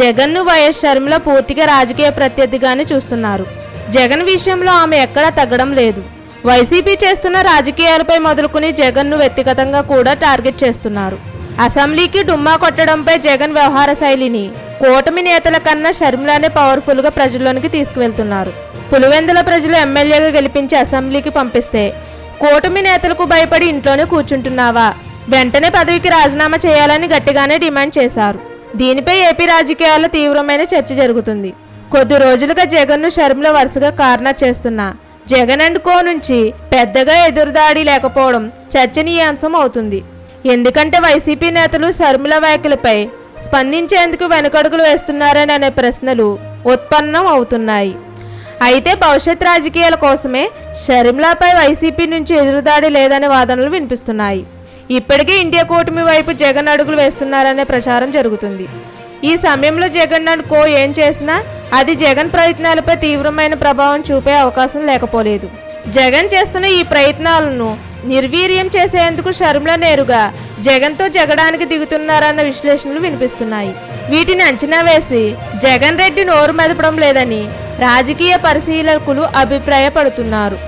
జగన్ను వైఎస్ షర్మిల పూర్తిగా రాజకీయ ప్రత్యర్థిగానే చూస్తున్నారు. జగన్ విషయంలో ఆమె ఎక్కడా తగ్గడం లేదు. వైసీపీ చేస్తున్న రాజకీయాలపై మొదలుకుని జగన్ను వ్యక్తిగతంగా కూడా టార్గెట్ చేస్తున్నారు. అసెంబ్లీకి డుమ్మా కొట్టడంపై జగన్ వ్యవహార శైలిని కూటమి నేతల కన్నా షర్మిలానే పవర్ఫుల్గా ప్రజల్లోనికి తీసుకువెళ్తున్నారు. పులివెందుల ప్రజలు ఎమ్మెల్యేగా గెలిపించి అసెంబ్లీకి పంపిస్తే కూటమి నేతలకు భయపడి ఇంట్లోనే కూర్చుంటున్నావా? వెంటనే పదవికి రాజీనామా చేయాలని గట్టిగానే డిమాండ్ చేశారు. దీనిపై ఏపీ రాజకీయాల్లో తీవ్రమైన చర్చ జరుగుతుంది. కొద్ది రోజులుగా జగన్ను షర్మిల వరుసగా కారణా చేస్తున్నా. జగన్ అండ్ కో నుంచి పెద్దగా ఎదురుదాడి లేకపోవడం చర్చనీయాంశం అవుతుంది. ఎందుకంటే వైసీపీ నేతలు షర్మిల వ్యాఖ్యలపై స్పందించేందుకు వెనుకడుగులు వేస్తున్నారని అనే ప్రశ్నలు ఉత్పన్నం అవుతున్నాయి. అయితే భవిష్యత్ రాజకీయాల కోసమే షర్మిలాపై వైసీపీ నుంచి ఎదురుదాడి లేదనే వాదనలు వినిపిస్తున్నాయి. ఇప్పటికే ఇండియా కూటమి వైపు జగన్ అడుగులు వేస్తున్నారనే ప్రచారం జరుగుతుంది. ఈ సమయంలో జగన్ కో ఏం చేసినా అది జగన్ ప్రయత్నాలపై తీవ్రమైన ప్రభావం చూపే అవకాశం లేకపోలేదు. జగన్ చేస్తున్న ఈ ప్రయత్నాలను నిర్వీర్యం చేసేందుకు షర్మిల నేరుగా జగన్తో జగడానికి దిగుతున్నారన్న విశ్లేషణలు వినిపిస్తున్నాయి. వీటిని అంచనా వేసి జగన్ రెడ్డి నోరు మెదపడం లేదని రాజకీయ పరిశీలకులు అభిప్రాయపడుతున్నారు.